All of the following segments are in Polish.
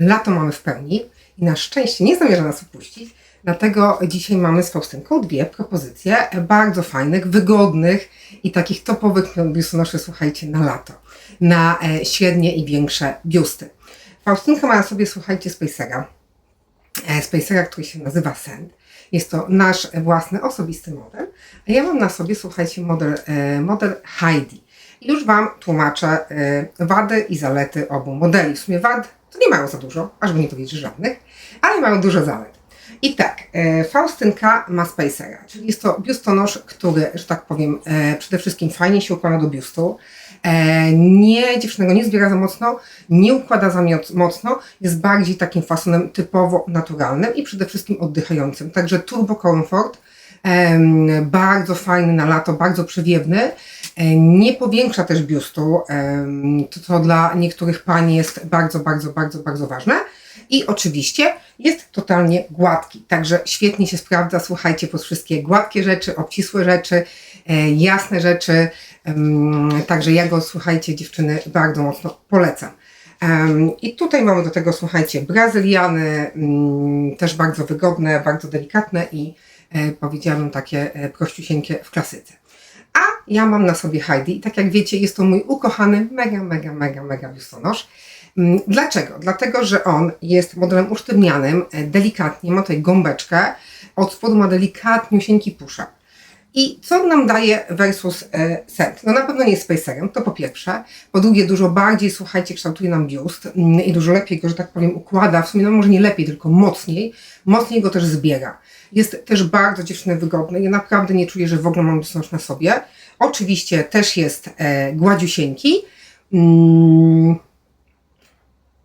Lato mamy w pełni i na szczęście nie zamierza nas opuścić, dlatego dzisiaj mamy z Faustynką dwie propozycje bardzo fajnych, wygodnych i takich topowych biustonoszy, słuchajcie, na lato, na e, średnie i większe biusty. Faustynka ma na sobie, słuchajcie, Spacera, e, Spacera, który się nazywa Sand. Jest to nasz własny, osobisty model, a ja mam na sobie, słuchajcie, model, e, model Heidi. Już Wam tłumaczę wady i zalety obu modeli. W sumie wad to nie mają za dużo, aż by nie powiedzieć żadnych, ale mają dużo zalet. I tak, e, Faustynka ma Spacera, czyli jest to biustonosz, który, że tak powiem, e, przede wszystkim fajnie się układa do biustu. E, nie, dziewczynego nie zbiera za mocno, nie układa za mocno, jest bardziej takim fasonem typowo naturalnym i przede wszystkim oddychającym. Także turbo comfort, em, bardzo fajny na lato, bardzo przewiewny. E, Nie powiększa też biustu, co dla niektórych pań jest bardzo, bardzo, bardzo, bardzo ważne. I oczywiście jest totalnie gładki, także świetnie się sprawdza, słuchajcie, pod wszystkie gładkie rzeczy, obcisłe rzeczy, e, jasne rzeczy. Także ja go, słuchajcie, dziewczyny, bardzo mocno polecam. I tutaj mamy do tego, słuchajcie, brazyliany, mm, też bardzo wygodne, bardzo delikatne i powiedziałabym takie e, prościusieńkie w klasyce. A ja mam na sobie Heidi i tak jak wiecie, jest to mój ukochany, mega, mega, mega, mega biustonosz. Mm, Dlaczego? Dlatego, że on jest modelem usztywnianym, e, delikatnie, ma tutaj gąbeczkę, od spodu ma delikatniusieńki push-up. I co nam daje versus e, set? No na pewno nie jest spacerem, to po pierwsze. Po drugie, dużo bardziej, słuchajcie, kształtuje nam biust mm, i dużo lepiej go, że tak powiem, układa. W sumie, no może nie lepiej, tylko mocniej. Mocniej go też zbiera. Jest też bardzo dziewczyny wygodny. Ja naprawdę nie czuję, że w ogóle mam biustonosz na sobie. Oczywiście też jest e, gładziusieńki. Mm.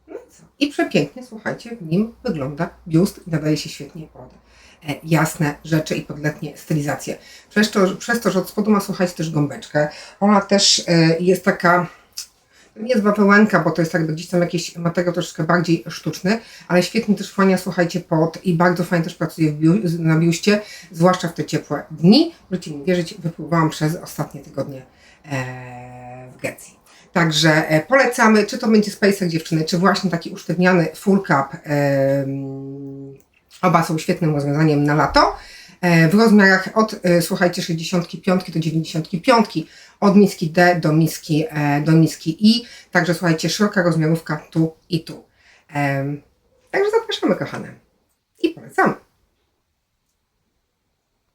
No i? I przepięknie, słuchajcie, w nim wygląda biust i nadaje się świetnie pod e, jasne rzeczy i pod letnie stylizacje. Przez to, przez to, że od spodu ma, słuchajcie, też gąbeczkę. Ona też e, jest taka, nie jest bawełenka, bo to jest jakby gdzieś tam jakiś materiał troszeczkę bardziej sztuczny, ale świetnie też wchłania, słuchajcie, pod i bardzo fajnie też pracuje biu, na biuście, zwłaszcza w te ciepłe dni. Możecie mi wierzyć, wypływałam przez ostatnie tygodnie e, w Grecji. Także e, polecamy, czy to będzie Spacer dziewczyny, czy właśnie taki usztywniany full cap. em, oba są świetnym rozwiązaniem na lato. E, w rozmiarach od, e, słuchajcie, 65 do 95, od miski D do miski, e, do miski I. Także słuchajcie, szeroka rozmiarówka tu i tu. Także zapraszamy, kochane. I polecamy.